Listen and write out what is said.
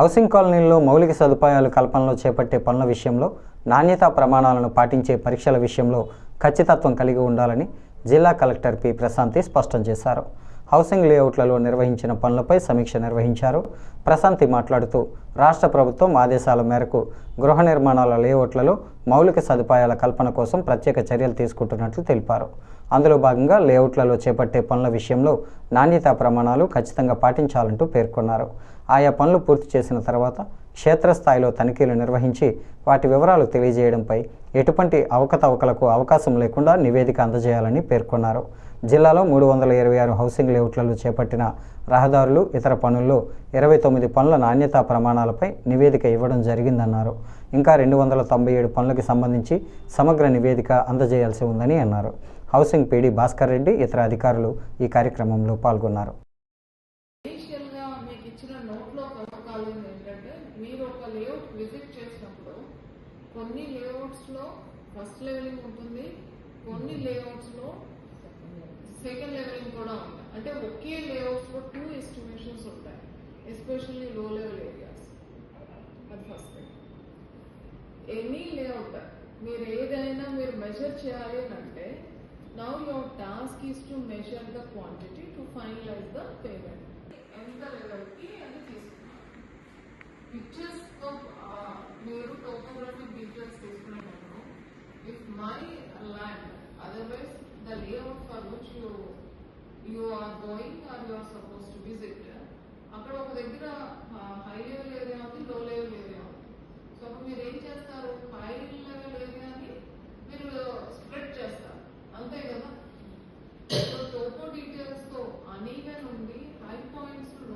Housing కాలనీల్లో మౌలిక సదుపాయాలు కల్పనలో చేపట్టే పనుల విషయంలో నాణ్యతా ప్రమాణాలను పాటించే పరీక్షల విషయంలో ఖచ్చితత్వం కలిగి ఉండాలని జిల్లా కలెక్టర్ పి ప్రశాంతి స్పష్టం చేశారు. హౌసింగ్ లేఅవుట్లలో నిర్వహించిన పనులపై సమీక్ష నిర్వహించారు. ప్రశాంతి మాట్లాడుతూ రాష్ట్ర ప్రభుత్వం ఆదేశాల మేరకు గృహ నిర్మాణాల లేఅవుట్లలో మౌలిక సదుపాయాల కల్పన కోసం ప్రత్యేక చర్యలు తీసుకుంటున్నట్లు తెలిపారు. అందులో భాగంగా లేఅవుట్లలో చేపట్టే పనుల విషయంలో నాణ్యతా ప్రమాణాలు ఖచ్చితంగా పాటించాలంటూ పేర్కొన్నారు. ఆయా పనులు పూర్తి చేసిన తర్వాత క్షేత్రస్థాయిలో తనిఖీలు నిర్వహించి వాటి వివరాలు తెలియజేయడంపై ఎటువంటి అవకతవకలకు అవకాశం లేకుండా నివేదిక అందజేయాలని పేర్కొన్నారు. జిల్లాలో మూడు వందల ఇరవై ఆరు హౌసింగ్ లేఅవుట్లలో చేపట్టిన రహదారులు ఇతర పనుల్లో ఇరవై తొమ్మిది పనుల నాణ్యతా ప్రమాణాలపై నివేదిక ఇవ్వడం జరిగిందన్నారు. ఇంకా రెండు వందల తొంభై ఏడు పనులకు సంబంధించి సమగ్ర నివేదిక అందజేయాల్సి ఉందని అన్నారు. హౌసింగ్ పీడీ భాస్కర్ రెడ్డి ఇతర అధికారులు ఈ కార్యక్రమంలో పాల్గొన్నారు. నోట్లో ఏంటంటే మీరు ఒక లేఅవుట్ విజిట్ చేసినప్పుడు కొన్ని లేఅవుట్స్లో ఫస్ట్ లెవెలింగ్ ఉంటుంది కొన్ని లేఅవుట్స్లో సెకండ్ లెవెలింగ్ కూడా ఉంటాయి. అంటే ఒకే లేఅవుట్స్లో టూ ఎస్టిమేషన్స్ ఉంటాయి ఎస్పెషల్లీ లో లెవెల్ ఏరియాస్ అది ఫస్ట్ థింగ్ ఎనీ లేఅవుట్ మీరు ఏదైనా మీరు మెజర్ చేయాలి అని అంటే now your task is to measure the quantity to finalize the payment ఎంత లెవెల్కి అది pictures of మీరు topographic details తీసుకున్నాను if my land otherwise the layout for which you you are going or you are supposed to visit అక్కడ ఒక దగ్గర high level